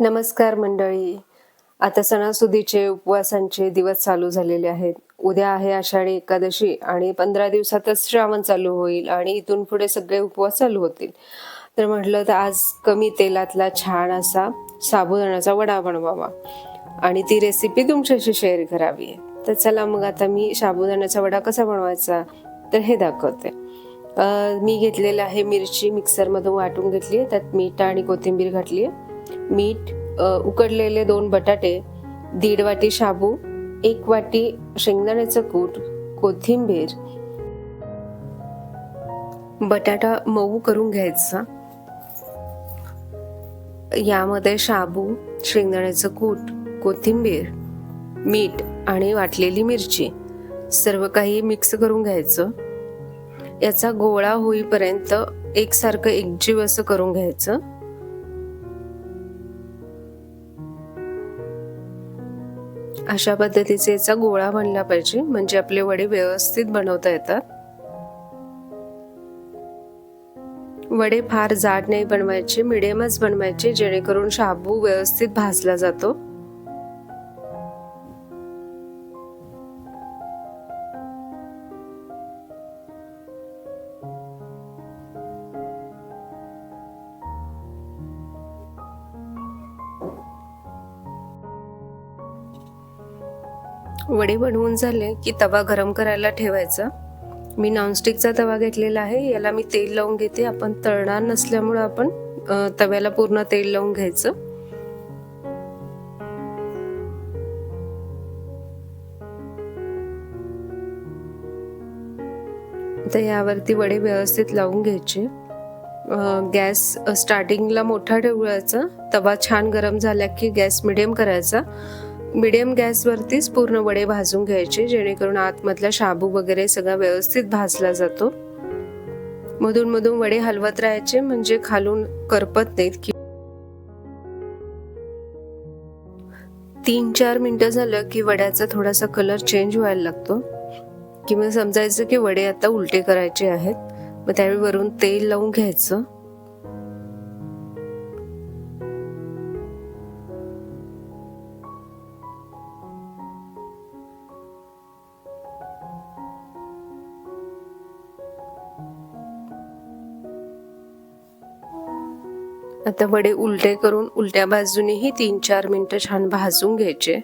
नमस्कार मंडळी. आता सणासुदीचे उपवासांचे दिवस चालू झालेले आहेत. उद्या आहे आषाढी एकादशी आणि पंधरा दिवसातच श्रावण चालू होईल आणि इथून पुढे सगळे उपवास चालू होतील. तर म्हटलं तर आज कमी तेलातला छान असा साबुदाण्याचा वडा बनवावा आणि ती रेसिपी तुमच्याशी शेअर करावी. तर चला मग आता मी साबुदाण्याचा वडा कसा बनवायचा तर हे दाखवते. मी घेतलेलं आहे मिरची मिक्सरमधून वाटून घेतली आहे. त्यात मीठ आणि कोथिंबीर घातली आहे. मीठ उकडलेले दोन बटाटे दीड वाटी शाबू एक वाटी शेंगदाण्याचं कूट कोथिंबीर. बटाटा मऊ करून घ्यायचा. यामध्ये शाबू शेंगदाण्याचं कूट कोथिंबीर मीठ आणि वाटलेली मिरची सर्व काही मिक्स करून घ्यायचं. याचा गोळा होईपर्यंत एकसारखं एकजीव असं करून घ्यायचं. अशा पद्धतीचे याचा गोळा बनला पाहिजे. म्हणजे आपले वडे व्यवस्थित बनवता येतात. वडे फार जाड नाही बनवायचे मिडियमच बनवायचे जेणेकरून शाबू व्यवस्थित भाजला जातो. वडे बनवून झाले की तवा गरम करायला ठेवायचा. मी नॉनस्टिकचा तवा घेतलेला आहे याला मी तेल लावून घेते. आपण तळणार नसल्यामुळं आपण तव्याला पूर्ण तेल लावून घ्यायचं. तर यावरती वडे व्यवस्थित लावून घ्यायचे. गॅस स्टार्टिंगला मोठा ठेवायचा. तवा छान गरम झाला की गॅस मिडियम करायचा. मिडियम गॅसवरतीच पूर्ण वडे भाजून घ्यायचे जेणेकरून आतमधला शाबू वगैरे सगळा व्यवस्थित भाजला जातो. मधून मधून वडे हलवत राहायचे म्हणजे खालून करपत नाहीत की तीन चार मिनिटं झालं की वड्याचा थोडासा कलर चेंज व्हायला लागतो. किंवा समजायचं की वडे आता उलटे करायचे आहेत. मग त्यावेळी वरून तेल लावून घ्यायचं. आता वडे उलटे करून उलट्या बाजूनेही तीन चार मिनटं छान भाजून घ्यायचे.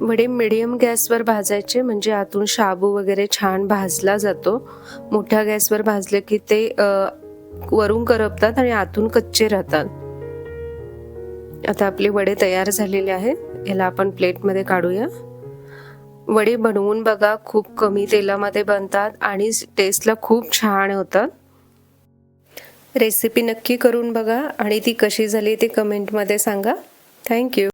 वडे मिडियम गॅसवर भाजायचे म्हणजे आतून शाबू वगैरे छान भाजला जातो. मोठ्या गॅसवर भाजले की ते वरून करपतात आणि आतून कच्चे राहतात. आता आपले वडे तयार झालेले आहेत. याला आपण प्लेटमध्ये काढूया. वडे बनवून बघा खूप कमी तेलामध्ये बनतात आणि टेस्टला खूप छान होतात. रेसिपी नक्की करून बघा आणि ती कशी झाली ते कमेंटमध्ये सांगा. थँक्यू